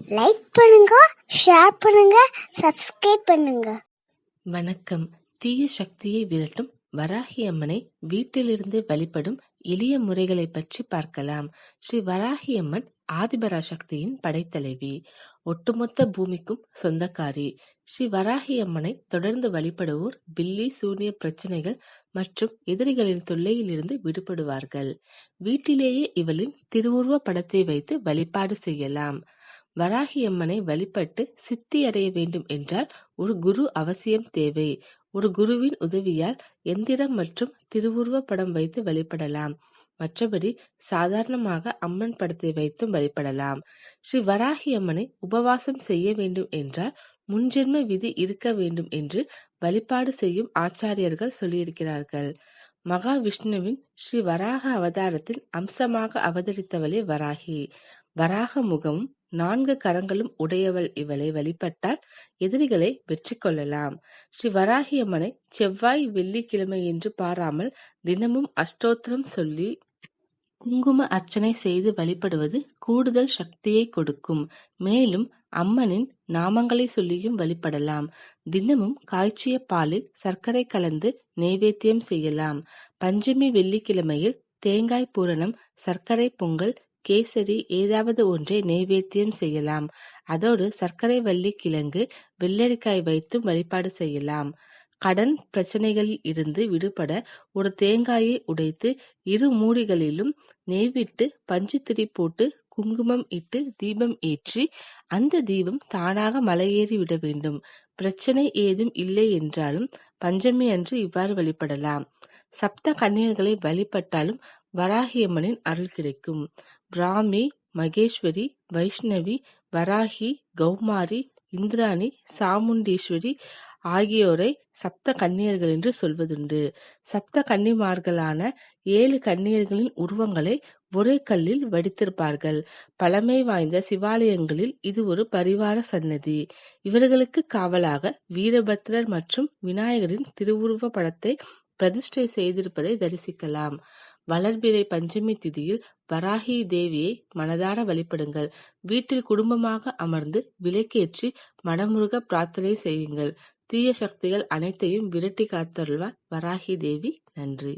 Like பண்ணுங்க share பண்ணுங்க subscribe பண்ணுங்க. வணக்கம். தீய சக்தியை விரட்டும் வராகி அம்மனை வீட்டிலிருந்து வழிபடும் எளிய முறைகளை பற்றி பார்க்கலாம். ஸ்ரீ வராகி அம்மன் ஆதிபரா சக்தியின் படைத்தலைவி ஒட்டுமொத்த பூமிக்கும் சொந்தக்காரி. ஸ்ரீ வராகி அம்மனை தொடர்ந்து வழிபடுவோர் பில்லி சூனிய பிரச்சனைகள் மற்றும் எதிரிகளின் தொல்லையிலிருந்து விடுபடுவார்கள். வீட்டிலேயே இவளின் திருவுருவ படத்தை வைத்து வழிபாடு செய்யலாம். வராகியம்மனை வழிபட்டு சித்தி அடைய வேண்டும் என்றால் ஒரு குரு அவசியம் தேவை. ஒரு குருவின் உதவியால் எந்திரம் மற்றும் திருவுருவ படம் வைத்து வழிபடலாம். மற்றபடி சாதாரணமாக அம்மன் படத்தை வைத்தும் வழிபடலாம். ஸ்ரீ வராகி அம்மனை உபவாசம் செய்ய வேண்டும் என்றால் முன்ஜென்ம விதி இருக்க வேண்டும் என்று வழிபாடு செய்யும் ஆச்சாரியர்கள் சொல்லியிருக்கிறார்கள். மகாவிஷ்ணுவின் ஸ்ரீ வராக அவதாரத்தில் அம்சமாக அவதரித்தவளே வராகி. வராக முகமும் நான்கு கரங்களும் உடையவள் இவளை வழிபட்டால் எதிரிகளை வெற்றி கொள்ளலாம். ஸ்ரீ வராகியம்மனை செவ்வாய் வெள்ளிக்கிழமை என்று பாராமல் தினமும் அஷ்டோத்திரம் சொல்லி குங்கும அர்ச்சனை செய்து வழிபடுவது கூடுதல் சக்தியை கொடுக்கும். மேலும் அம்மனின் நாமங்களை சொல்லியும் வழிபடலாம். தினமும் காய்ச்சிய பாலில் சர்க்கரை கலந்து நெய்வேத்தியம் செய்யலாம். பஞ்சமி வெள்ளிக்கிழமையில் தேங்காய் பூரணம் சர்க்கரை பொங்கல் கேசரி ஏதாவது ஒன்றை நெய்வேத்தியம் செய்யலாம். அதோடு சர்க்கரை வள்ளி கிழங்கு வெள்ளரிக்காய் வைத்தும் வழிபாடு செய்யலாம். கடன் பிரச்சனைகளில் இருந்து விடுபட ஒரு தேங்காயை உடைத்து இரு மூடிகளிலும் நெய்விட்டு பஞ்சுத்திரி போட்டு குங்குமம் இட்டு தீபம் ஏற்றி அந்த தீபம் தானாக மலையேறி விட வேண்டும். பிரச்சனை ஏதும் இல்லை என்றாலும் பஞ்சமி அன்று இவ்வாறு வழிபடலாம். சப்த கன்னியர்களை வழிபட்டாலும் வராகியம்மனின் அருள் கிடைக்கும். பிராமி மகேஸ்வரி வைஷ்ணவி வராகி கௌமாரி இந்திராணி சாமுண்டீஸ்வரி ஆகியோரை சப்த கன்னியர்கள் என்று சொல்வதுண்டு. சப்த கன்னிமார்களான ஏழு கன்னியர்களின் உருவங்களை ஒரே கல்லில் வடித்திருப்பார்கள். பழமை வாய்ந்த சிவாலயங்களில் இது ஒரு பரிவார சன்னதி இவர்களுக்கு காவலாக வீரபத்ரர் மற்றும் விநாயகரின் திருவுருவ படத்தை பிரதிஷ்டை செய்திருப்பதை தரிசிக்கலாம். வளர்பிறை பஞ்சமி திதியில் வராகி தேவியை மனதார வழிபடுங்கள். வீட்டில் குடும்பமாக அமர்ந்து விளக்கேற்றி மனமுருக பிரார்த்தனை செய்யுங்கள். தீய சக்திகள் அனைத்தையும் விரட்டி காத்தருள்வார் வராகி தேவி. நன்றி.